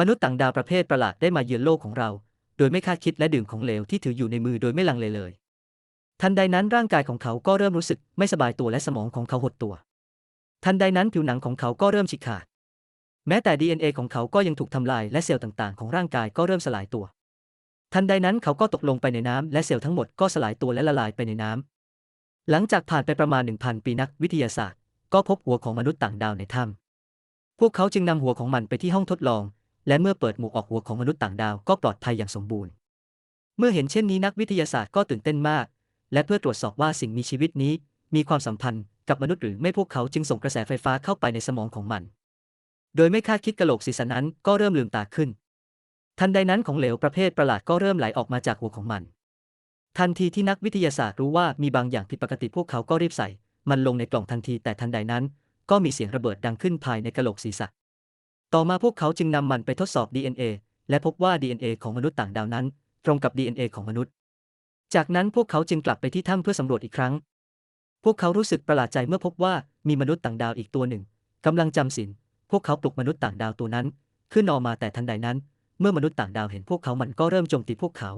มนุษย์ต่างดาวประเภทประหลาดได้มาเยือนโลกของเรา โดยไม่คาดคิดและดื่มของเหลวที่ถืออยู่ในมือโดยไม่ลังเลเลย ทันใดนั้นร่างกายของเขาก็เริ่มรู้สึกไม่สบายตัวและสมองของเขาหดตัว ทันใดนั้นผิวหนังของเขาก็เริ่มฉีกขาด แม้แต่ DNA ของเขาก็ยังถูกทำลายและเซลล์ต่างๆ ของร่างกายก็เริ่มสลายตัว ทันใดนั้นเขาก็ตกลงไปในน้ำและเซลล์ทั้งหมดก็สลายตัวและละลายไปในน้ำหลังจากผ่านไปประมาณ 1,000 ปีนักวิทยาศาสตร์ ก็พบหัวของมนุษย์ต่างดาวในถ้ำพวกเขาจึงนำหัวของมันไปที่ห้องทดลอง และเมื่อเปิดหมวกออกหัวของมนุษย์ต่างดาวก็ปลอดภัยอย่างสมบูรณ์ เมื่อเห็นเช่นนี้นักวิทยาศาสตร์ก็ตื่นเต้นมาก และเพื่อตรวจสอบว่าสิ่งมีชีวิตนี้ มีความสัมพันธ์กับมนุษย์หรือไม่พวกเขาจึงส่งกระแสไฟฟ้าเข้าไปในสมองของมัน โดยไม่คาดคิดกระโหลกศีรษะนั้นก็เริ่มลืมตาขึ้น ทันใดนั้นของเหลวประเภทประหลาดก็เริ่มไหลออกมาจากหัวของมัน ทันทีที่นักวิทยาศาสตร์รู้ว่ามีบางอย่างผิดปกติพวกเขาก็รีบใส่ มันลงในกล่องทันทีแต่ทันใดนั้น ก็มีเสียงระเบิดดังขึ้นภายในกระโหลกศีรษะ ต่อมาพวกเขาจึงนำมันไปทดสอบ DNA และพบว่า DNA ของมนุษย์ต่างดาวนั้น ตรงกับ DNA ของมนุษย์ จากนั้นพวกเขาจึงกลับไปที่ถ้ำเพื่อสำรวจอีกครั้ง พวกเขารู้สึกประหลาดใจเมื่อพบว่ามีมนุษย์ต่างดาวอีกตัวหนึ่งกำลังจำศีลพวกเขาปลุกมนุษย์ต่างดาวตัวนั้น ขึ้นออกมาแต่ทันใดนั้น เมื่อมนุษย์ต่างดาวเห็นพวกเขามันก็เริ่มโจมตีพวกเขา